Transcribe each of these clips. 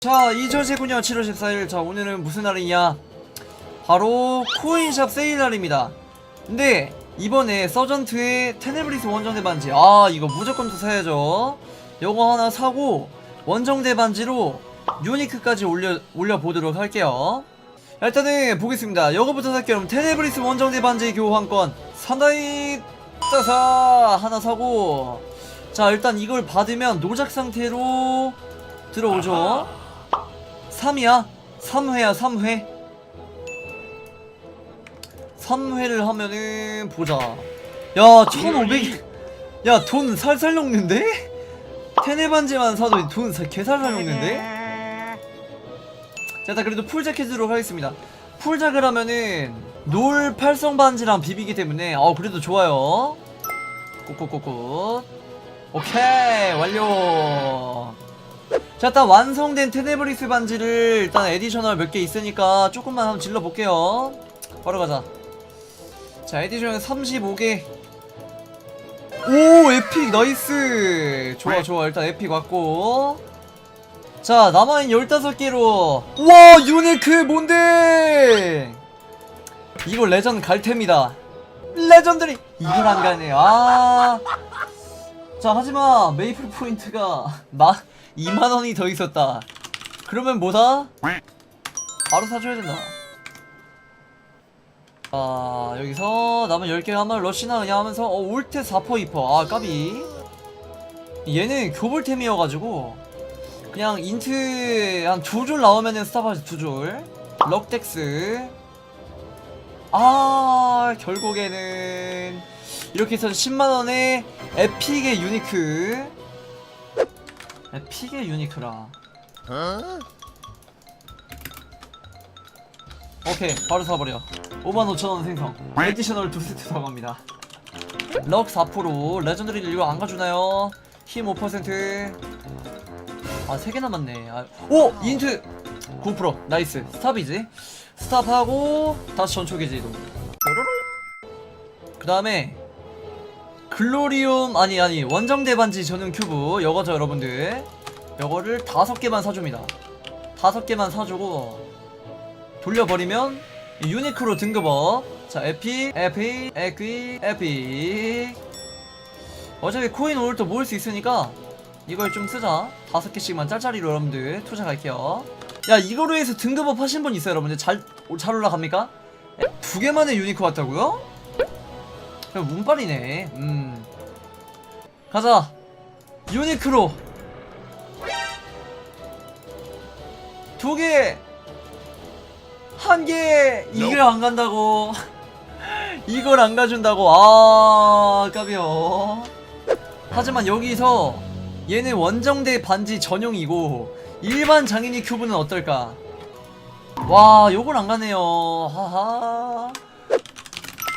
자 2019년 7월 14일. 자 오늘은 무슨 날이냐? 바로 코인샵 세일 날입니다. 근데 이번에 서전트의 테네브리스 원정대 반지. 아 이거 무조건 또 사야죠. 요거 하나 사고 원정대 반지로 유니크까지 올려, 올려보도록 할게요. 자, 일단은 보겠습니다. 요거부터 살게요. 그럼 테네브리스 원정대 반지 교환권 사나이 따사 하나 사고. 자 일단 이걸 받으면 노작 상태로 들어오죠 3이야? 3회야 3회? 3회를 하면은 보자. 야 1500... 야 돈 살살 녹는데? 테네 반지만 사도 돈 사- 개살살 녹는데? 자 일단 그래도 풀자켓으로 하겠습니다. 풀작을 하면은 놀 팔성 반지랑 비비기 때문에 어 그래도 좋아요. 꾹꾹꾹꾹 오케이 완료 자 일단 완성된 테네브리스 반지를 일단 에디셔널 몇 개 있으니까 조금만 한번 질러 볼게요. 바로 가자. 자 에디셔널 35개. 오 에픽! 나이스! 좋아 좋아. 일단 에픽 왔고. 자 남아있는 15개로. 와 유니크 뭔데 이거 레전드 갈템이다. 레전드리! 이걸 안 가네. 아. 자 하지만 메이플 포인트가 나 2만원이 더 있었다. 그러면 뭐다? 바로 사줘야 된다. 아 여기서 남은 10개 하면 러시나 그냥 하면서 어 올테 4퍼 2퍼. 아 까비. 얘는 교불템이어가지고 그냥 인트 한 두 줄 나오면은 스타바지 두줄. 럭덱스. 아 결국에는 이렇게 해서 10만원에 에픽의 유니크 에픽의 유니크라. 오케이 바로 사버려. 55,000원 생성. 에디셔널 두 세트 나갑니다. 럭 4% 레전드리를 이거 안 가주나요? 힘 5%아 3개 남았네. 아, 오! 인트! 9% 나이스. 스탑이지? 스탑하고 다시 전초기지 이동. 그 다음에 글로리움 아니 아니 원정대 반지 전용 큐브. 요거죠 여러분들. 요거를 다섯 개만 사줍니다. 다섯 개만 사주고 돌려버리면 유니크로 등급업. 자 에픽 에픽 에퀴 에픽. 어차피 코인 오늘 또 모을 수 있으니까 이걸 좀 쓰자. 다섯 개씩만 짤짤이로 여러분들 투자 갈게요. 야 이거로 해서 등급업 하신 분 있어요 여러분들? 잘, 잘 올라갑니까? 에, 두 개만의 유니크 왔다고요? 문빨이네. 음. 가자. 유니크로. 두 개. 한 개. 이걸 안 간다고. 이걸 안 가준다고. 아 까비요 하지만 여기서 얘는 원정대 반지 전용이고 일반 장인이 큐브는 어떨까? 와 요걸 안 가네요. 하하.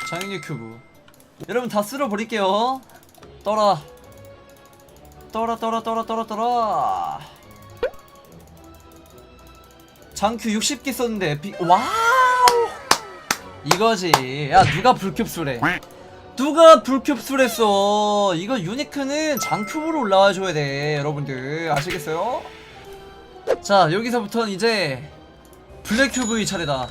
장인이 큐브 여러분 다 쓸어버릴게요. 떠라. 떠라 떠라 떠라 떠라 떠라. 장큐 60개 썼는데 에픽 와우! 이거지. 야 누가 불큐브술해? 누가 불큐브술했어? 이거 유니크는 장큐브로 올라와줘야 돼 여러분들. 아시겠어요? 자 여기서부터는 이제 블랙큐브의 차례다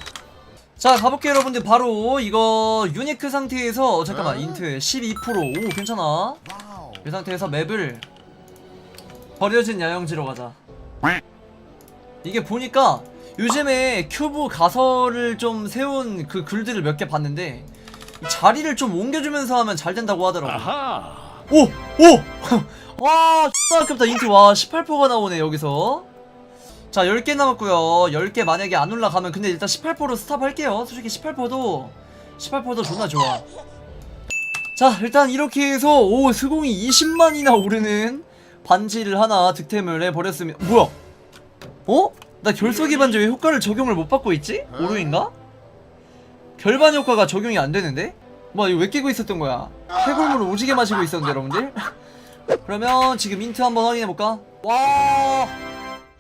자 가볼게요 여러분들. 바로 이거 유니크 상태에서 잠깐만 인트 12%오 괜찮아. 이 상태에서 맵을 버려진 야영지로 가자. 이게 보니까 요즘에 큐브 가설을 좀 세운 그 글들을 몇 개 봤는데 이 자리를 좀 옮겨주면서 하면 잘 된다고 하더라고. 아하. 오! 오! 와 X나 아깝다. 인트 와 18%가 나오네 여기서 자 10개 남았고요 10개 만약에 안 올라가면 근데 일단 18%로 스탑 할게요 솔직히 18%도 18%도 존나 좋아 자 일단 이렇게 해서 오 스공이 20만이나 오르는 반지를 하나 득템을 해버렸습니다 뭐야 어? 나 결석이 반지 왜 효과를 적용을 못 받고 있지? 오류인가? 결반 효과가 적용이 안 되는데? 뭐 이거 왜 끼고 있었던 거야? 해골물을 오지게 마시고 있었는데 여러분들? 그러면 지금 인트 한번 확인해볼까? 와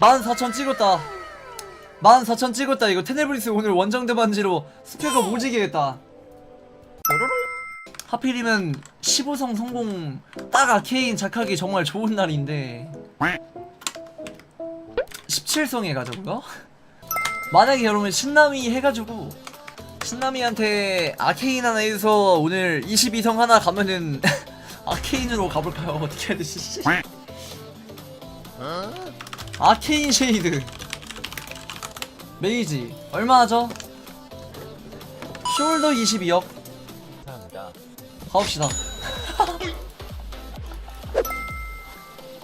14,000 찍었다 14,000 찍었다 이거 테네브리스 오늘 원정대 반지로 스펙업 오지게 했다 뾰로롱. 하필이면 15성 성공 딱 아케인 작하기 정말 좋은 날인데 17성 해가지고요 만약에 여러분 신남이 해가지고 신남이한테 아케인 하나 해서 오늘 22성 하나 가면은 아케인으로 가볼까요? 어떻게 해야 되지? 씨. 아케인 쉐이드. 메이지 얼마 하죠? 숄더 22억. 감사합니다. 가봅시다.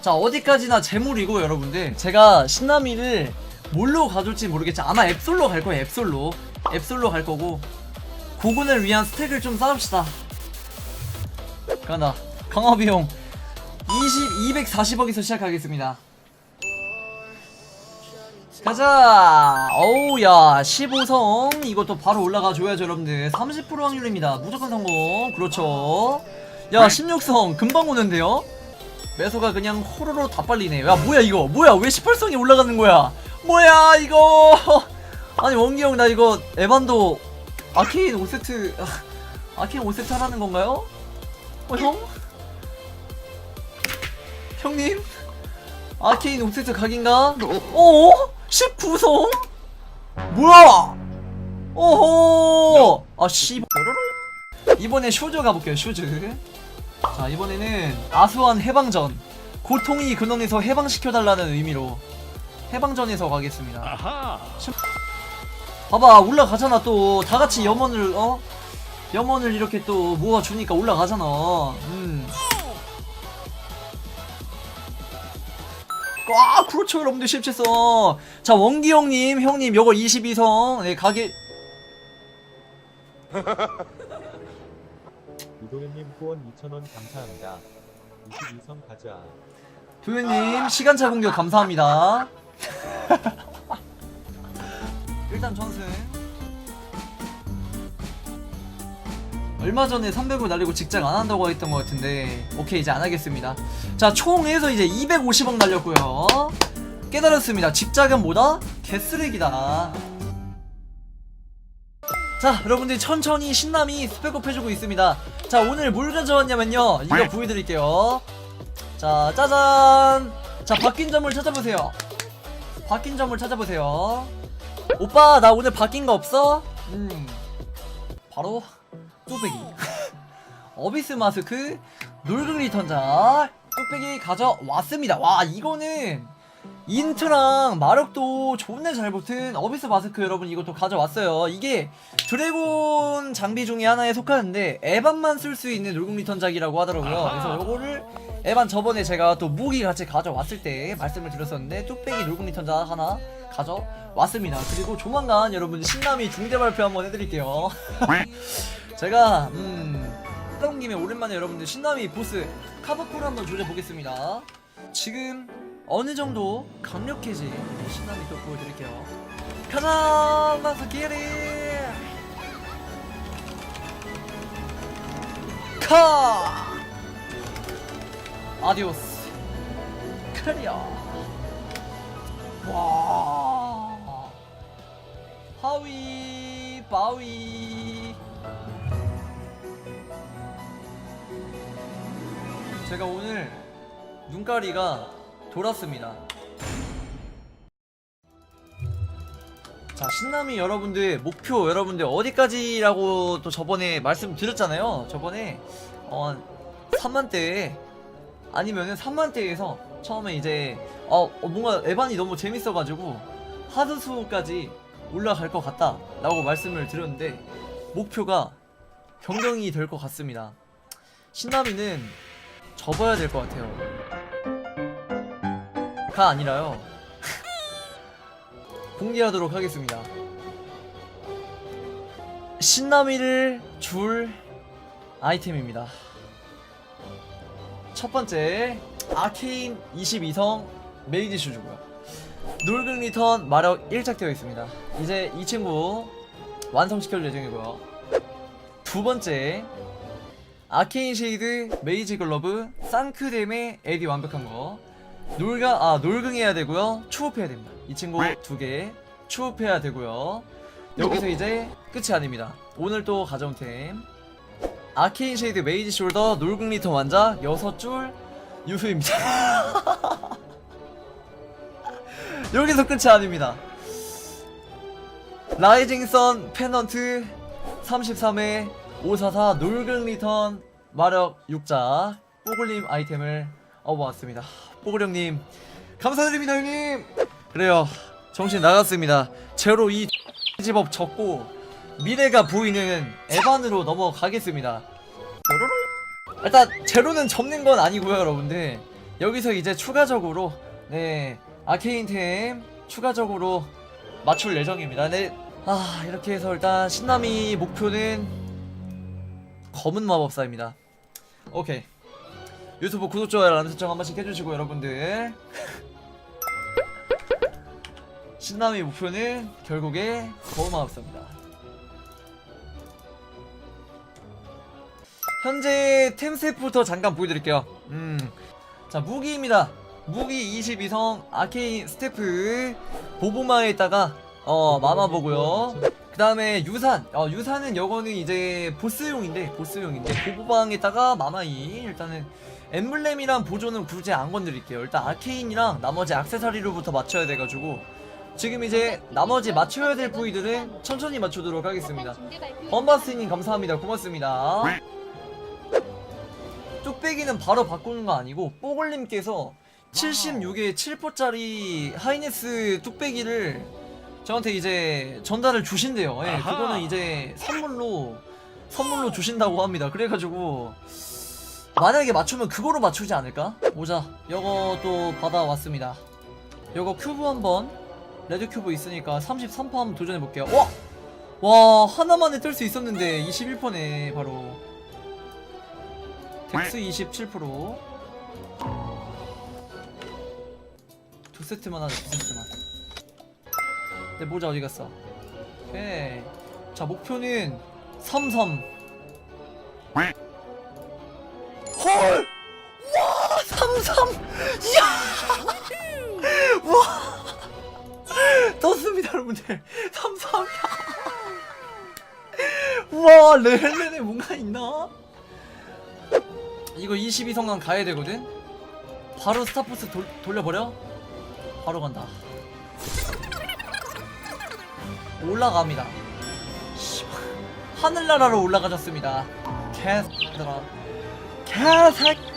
자 어디까지나 재물이고 여러분들. 제가 신나미를 뭘로 가줄지 모르겠지. 아마 앱솔로 갈 거예요 앱솔로. 앱솔로 갈 거고. 고군을 위한 스택을 좀 쌓읍시다. 간다 강화비용 20, 240억에서 시작하겠습니다 가자. 어우야 15성. 이것도 바로 올라가 줘야죠 여러분들. 30% 확률입니다. 무조건 성공. 그렇죠. 야 16성 금방 오는데요? 매소가 그냥 호로로 다 빨리네. 야 뭐야 이거? 뭐야 왜 18성이 올라가는 거야? 뭐야 이거? 아니 원기 형 나 이거 에반도 아케인 5세트 아, 아케인 5세트 하라는 건가요? 어 형? 형님? 아케인 5세트 각인가? 어? 19성? 뭐야? 오호! 아, 씨. 이번에 쇼즈 가볼게요, 쇼즈. 자, 이번에는 아수원 해방전. 고통이 근원에서 해방시켜달라는 의미로 해방전에서 가겠습니다. 아하. 봐봐, 올라가잖아, 또. 다 같이 염원을, 어? 염원을 이렇게 또 모아주니까 올라가잖아. 음. 아, 그렇죠, 여러분들 17성. 자, 원기 형님, 형님, 요거 22성. 네, 가게. 유도현님 후원 2,000원 감사합니다. 22선 가자. 도현님, 시간차 공격 감사합니다. 일단 전승. 얼마 전에 300을 날리고 직장 안 한다고 했던 것 같은데, 오케이, 이제 안 하겠습니다. 자, 총 해서 이제 250억 날렸고요. 깨달았습니다. 직장은 뭐다? 개쓰레기다. 자, 여러분들 천천히 신남이 스펙업 해주고 있습니다. 자, 오늘 뭘 가져왔냐면요. 이거 보여드릴게요. 자, 짜잔! 자, 바뀐 점을 찾아보세요. 바뀐 점을 찾아보세요. 오빠, 나 오늘 바뀐 거 없어? 음. 바로, 뚝배기. 어비스 마스크, 놀금 리턴자, 뚝배기 가져왔습니다. 와, 이거는, 인트랑 마력도 존나 잘 붙은 어비스 마스크 여러분 이것도 가져왔어요. 이게 드래곤 장비 중에 하나에 속하는데 에반만 쓸 수 있는 놀금 리턴작이라고 하더라고요. 그래서 요거를 에반 저번에 제가 또 무기 같이 가져왔을 때 말씀을 드렸었는데 뚝배기 놀금 리턴작 하나 가져왔습니다. 그리고 조만간 여러분 신남이 중대 발표 한번 해드릴게요. 제가 음 김에 오랜만에 여러분들 신남이 보스 카바코를 한번 조져보겠습니다. 지금 어느 정도 강력해진 신남이 또 보여드릴게요. 가자, 마스키리. 카. 아디오스. 클리어. 와. 하위, 바위. 제가 오늘 눈가리가 돌았습니다. 자, 신남이 여러분들 목표 여러분들 어디까지라고 또 저번에 말씀드렸잖아요. 저번에 어 3만대 아니면은 3만대에서 처음에 이제 어 어, 뭔가 에반이 너무 재밌어 가지고 하드수까지 올라갈 것 같다라고 말씀을 드렸는데 목표가 변경이 될 것 같습니다. 신남이는 접어야 될 것 같아요. 가 아니라요. 공개하도록 하겠습니다. 신나미를 줄 아이템입니다. 첫 번째 아케인 22성 메이지 슈즈고요. 놀극 리턴 마력 1착되어 있습니다. 이제 이 친구 완성시킬 예정이고요. 두 번째 아케인 쉐이드 메이지 글러브 쌍크뎀의 에디 완벽한 거. 놀가 아 놀긍해야 되고요. 추업해야 됩니다. 이 친구 두 개 추업해야 되고요. 여기서 이제 끝이 아닙니다. 오늘 또 가져온 템. 아케인 쉐이드 메이지 숄더 놀긍 리턴 완자 6줄 유수입니다. 여기서 끝이 아닙니다. 라이징 선 페넌트 33회 544 놀근 리턴 마력 6자 뽀글님 아이템을 얻어왔습니다. 뽀글 형님 감사드립니다 형님. 그래요 정신 나갔습니다. 제로 이 집업 접고 미래가 보이는 에반으로 넘어가겠습니다. 일단 제로는 접는 건 아니고요 여러분들 여기서 이제 추가적으로 네 아케인템 추가적으로 맞출 예정입니다 네. 아 이렇게 해서 일단 신남이 목표는 검은 마법사입니다 오케이 유튜브 구독 좋아요 알람 설정 한 번씩 해주시고 여러분들 신남이 목표는 결국에 검은 마법사입니다 현재 템셋부터 잠깐 보여드릴게요. 음, 자 무기입니다. 무기 22성 아케인 스태프 보보마에다가 어 마마 보고요. 그 다음에 유산. 어 유산은 요거는 이제 보스용인데 보스용인데 보보방에다가 마마이 일단은 엠블렘이랑 보조는 굳이 안 건드릴게요. 일단 아케인이랑 나머지 액세서리로부터 맞춰야 돼가지고 지금 이제 나머지 맞춰야 될 부위들은 천천히 맞추도록 하겠습니다. 범바스님 감사합니다. 고맙습니다. 뚝배기는 바로 바꾸는 거 아니고 뽀글님께서 76에 7포짜리 하이네스 뚝배기를 저한테 이제 전달을 주신대요. 예, 아하. 그거는 이제 선물로 선물로 주신다고 합니다. 그래가지고 만약에 맞추면 그거로 맞추지 않을까? 보자. 요것도 받아왔습니다. 요거 큐브 한번 레드 큐브 있으니까 33퍼 한번 도전해 볼게요. 와! 와 하나만에 뜰 수 있었는데 21퍼네 바로. 덱스 27%. 두 세트만 하자, 두 세트만. 내 모자 어디 갔어? 오케이. 자, 목표는 33. 헐! 와! 33! 이야! 와! 떴습니다, 여러분들. 33이야. 와, 레헬레네 뭔가 있나? 이거 22성강 가야 되거든? 바로 스타포스 돌, 돌려버려? 바로 간다. 올라갑니다. 하늘나라로 올라가셨습니다. 개새끼들아. 개새끼.